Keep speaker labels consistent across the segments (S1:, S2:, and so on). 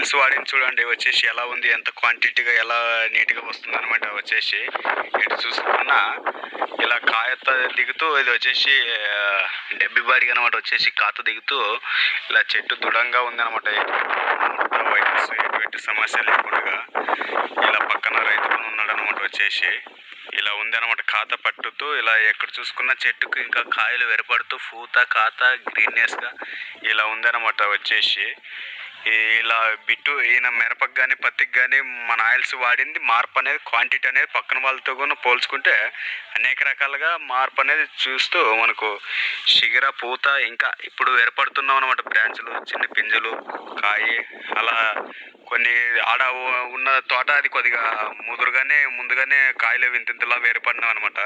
S1: Oils వాడింది చూడండి వచ్చేసి ఎలా ఉంది ఎంత క్వాంటిటీగా ఎలా నీట్గా వస్తుంది అనమాట వచ్చేసి ఇటు చూసుకున్నా ఇలా కాయత దిగుతూ ఇది వచ్చేసి డెబ్బి బాడిగా అనమాట వచ్చేసి కాత దిగుతూ ఇలా చెట్టు దృఢంగా ఉంది అనమాట వైరస్ ఎటువంటి సమస్య లేకుండా ఇలా పక్కన రైతు ఉన్నాడు అనమాట వచ్చేసి. ఇలా ఉంది అనమాట కాత పట్టుతూ ఇలా ఎక్కడ చూసుకున్న చెట్టుకు ఇంకా కాయలు వెరపడుతూ పూత కాత గ్రీన్నెస్గా ఇలా ఉందన్నమాట వచ్చేసి. ఇలా బిట్టు ఈయన మిరపకు కానీ పత్తికి కానీ మన ఆయిల్స్ వాడింది. మార్పు అనేది క్వాంటిటీ అనేది పక్కన వాళ్ళతో కూడా పోల్చుకుంటే అనేక రకాలుగా మార్పు అనేది చూస్తూ మనకు శిగర పూత ఇంకా ఇప్పుడు ఏర్పడుతున్నాం అనమాట బ్రాంచ్లు చిన్న పింజలు కాయి అలా కొన్ని ఆడ ఉన్న తోట అది కొద్దిగా ముదురుగానే ముందుగానే కాయలు వింతింతలా వేరుపడినాం అనమాట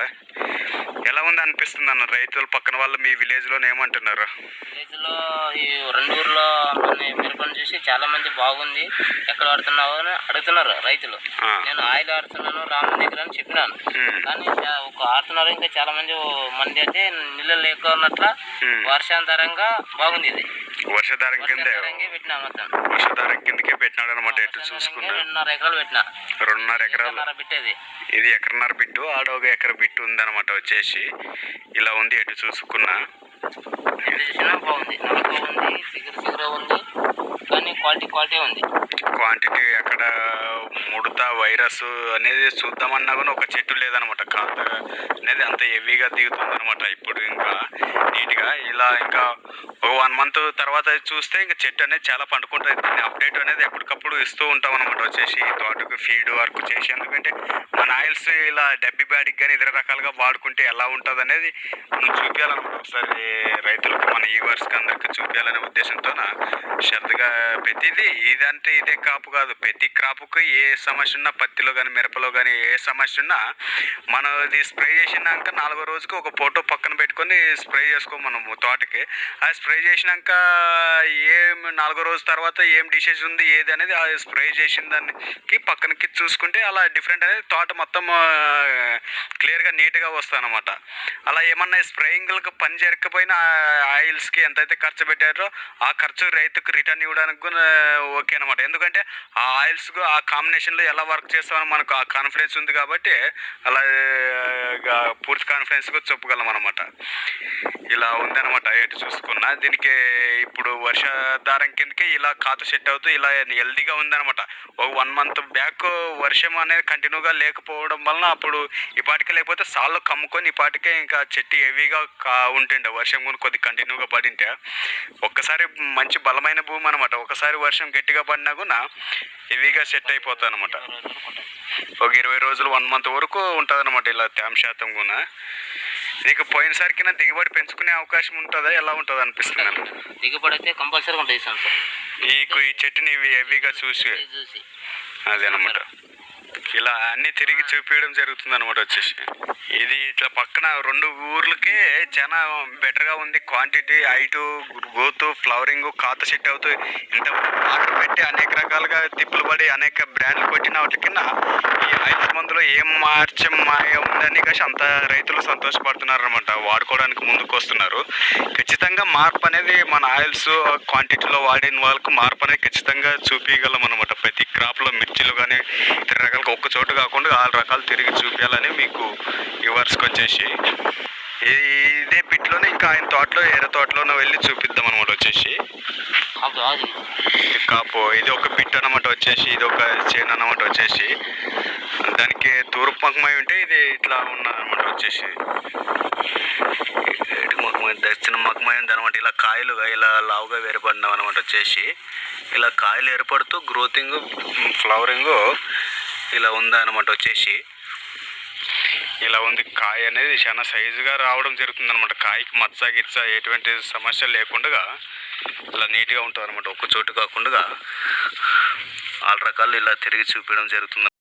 S1: ఉంది అనిపిస్తుంది అన్న రైతులు పక్కన వాళ్ళు మీ విలేజ్లో ఏమంటున్నారు
S2: విలేజ్లో ఈ మిరపను చూసి చాలా మంది బాగుంది ఎక్కడ వాడుతున్నావు అని అడుగుతున్నారు రైతులు. నేను ఆయిల్ ఆడుతున్నాను రామన్ దగ్గర అని చెప్పినాను. కానీ ఒక ఆడుతున్నారు ఇంకా చాలా మంది మంది అయితే నీళ్ళు లేకున్నట్ల. వర్షాంతరంగా బాగుంది ఇది
S1: వర్షధారం కిందే వర్షధారం కిందకే పెట్టినాడు అనమాట ఎటు చూసుకున్నా.
S2: రెండున్నర ఎకరాలు పెట్టినా.
S1: రెండున్నర ఎకరాలు.
S2: పెట్టేది
S1: ఇది ఎకరన్నర బిట్టు ఆడ ఒక ఎకర బిట్టు ఉందన్నమాట వచ్చేసి. ఇలా ఉంది ఎటు చూసుకున్నా.
S2: బాగుంది. సిగురు సిగురు ఉంది కానీ క్వాలిటీ క్వాలిటీ ఉంది.
S1: క్వాంటిటీ ఎక్కడ ముడత వైరస్ అనేది చూద్దామన్నా కూడా ఒక చెట్టు లేదనమాట. కాత అనేది అంత హెవీగా దిగుతుంది అనమాట ఇప్పుడు ఇంకా నీట్గా. ఇలా ఇంకా ఒక వన్ మంత్ తర్వాత చూస్తే ఇంకా చెట్టు అనేది చాలా పండుకుంటుంది. దాన్ని అప్డేట్ అనేది ఎప్పటికప్పుడు ఇస్తూ ఉంటాం అనమాట వచ్చేసి తోటకు ఫీడ్ వర్క్ చేసి. ఎందుకంటే మన ఆయిల్స్ ఇలా డబ్బి బ్యాడ్కి కానీ ఇతర రకాలుగా వాడుకుంటే ఎలా ఉంటుంది అనేది మనం చూపించాలన్నమాట ఒకసారి రైతులకు మన ఈవర్స్కి అందరికీ చూపించాలనే ఉద్దేశంతో శ్రద్ధగా ప్రతిదీ ఇదంటే ఇదే కాపు కాదు. ప్రతి క్రాప్కి ఏ సమస్య ఉన్నా పత్తిలో కానీ మిరపలో కానీ ఏ సమస్య ఉన్నా మనం ఇది స్ప్రే చేసినాక నాలుగో రోజుకి ఒక ఫోటో పక్కన పెట్టుకొని స్ప్రే చేసుకో మనము తోటకి. ఆ స్ప్రే చేసినాక ఏం నాలుగో రోజు తర్వాత ఏం డిసీజ్ ఉంది ఏది అనేది ఆ స్ప్రే చేసిన దానికి పక్కనకి చూసుకుంటే అలా డిఫరెంట్ అనేది తోట మొత్తం క్లియర్గా నీట్గా వస్తుంది అనమాట అలా ఏమన్నా స్ప్రేయింగ్లకు పని జరగకపోయినా ఆయిల్స్కి ఎంతైతే ఖర్చు పెట్టారో ఆ ఖర్చు రైతుకు రిటర్న్ ఇవ్వడానికి కూడా ఓకే అనమాట ఎందుకంటే ఆ ఆయిల్స్ ఆ కాంబినేషన్ ఆర్గనైజేషన్లో ఎలా వర్క్ చేస్తామని మనకు ఆ కాన్ఫిడెన్స్ ఉంది కాబట్టి అలా పూర్తి కాన్ఫిడెన్స్ కూడా చెప్పగలం అనమాట ఇలా ఉందన్నమాట ఎటు చూసుకున్నా. దీనికి ఇప్పుడు వర్షాధారం కిందకి ఇలా ఖాత సెట్ అవుతూ ఇలా హెల్దీగా ఉందన్నమాట. ఒక వన్ మంత్ బ్యాక్ వర్షం అనేది కంటిన్యూగా లేకపోవడం వలన అప్పుడు ఇప్పటికి లేకపోతే సాల్లో కమ్ముకొని ఇప్పటికే ఇంకా చెట్టు హెవీగా కా ఉంటుండే. వర్షం కూడా కొద్ది కంటిన్యూగా పడింటే. ఒక్కసారి మంచి బలమైన భూమి అనమాట ఒకసారి వర్షం గట్టిగా పడినా కూడా హెవీగా సెట్ అయిపోతాను అనమాట ఒక ఇరవై రోజులు వన్ మంత్ వరకు ఉంటుంది అనమాట ఇలా తేమ శాతం కూడా నీకు పోయినసరికి దిగుబడి పెంచుకునే అవకాశం ఉంటుందా? ఎలా ఉంటుంది అనిపిస్తుంది నాకు?
S2: దిగుబడి అయితే కంపల్సరీగా ఉంటుంది సార్ సార్
S1: ఈ చెట్టుని ఇవి హెవీగా చూసి.
S2: ఇది చూసి.
S1: అదేనమాట. ఇలా అన్ని తిరిగి చూపించడం జరుగుతుంది అనమాట వచ్చేసి. ఇది ఇట్లా పక్కన రెండు ఊర్లకి చాలా బెటర్గా ఉంది. క్వాంటిటీ హైటు గ్రోత్ ఫ్లవరింగ్ కాత సెట్ అవుతూ ఇంత వాటర్ పెట్టి అనేక రకాలుగా తిప్పులు పడి అనేక బ్రాండ్లు కొట్టిన వాటి కింద ఈ ఏం మార్చం మాయ ఉందని కాసి అంత రైతులు సంతోషపడుతున్నారు అనమాట వాడుకోవడానికి ముందుకు వస్తున్నారు ఖచ్చితంగా మార్పు అనేది మన ఆయిల్స్ క్వాంటిటీలో వాడిన వాళ్ళకు మార్పు అనేది ఖచ్చితంగా చూపించగలం అనమాట ప్రతి క్రాప్లో మిర్చిలు కానీ ఇతర రకాలుగా ఒక్క చోటు కాకుండా ఆరు రకాలు తిరిగి చూపించాలని మీకు ఈ వర్స్కి వచ్చేసి ఇదే పిట్లోనే ఇంకా ఆయన తోటలో ఏరే తోటలోనే వెళ్ళి చూపిద్దాం అనమాట వచ్చేసి
S2: కాపు
S1: ఇది ఒక వచ్చేసి ఇది ఒక చేను అనమాట వచ్చేసి. దానికి తూర్పు మకమై ఉంటే ఇది ఇట్లా ఉన్నదన్నమాట వచ్చేసి. ఇటు దక్షిణ మకమై ఉంది అనమాట ఇలా కాయలుగా ఇలా లావుగా వేరుపడినాం అనమాట వచ్చేసి. ఇలా కాయలు ఏర్పడుతూ గ్రోతింగ్ ఫ్లవరింగ్ ఇలా ఉందన్నమాట వచ్చేసి. ఇలా ఉంది. కాయ అనేది చాలా సైజుగా రావడం జరుగుతుంది అనమాట కాయకి మచ్చ గిచ్చ ఎటువంటి సమస్య లేకుండా ఇలా నీట్గా ఉంటుంది అనమాట ఒక్క చోటు కాకుండా ఆరు రకాలు ఇలా తిరిగి చూపించడం జరుగుతుంది.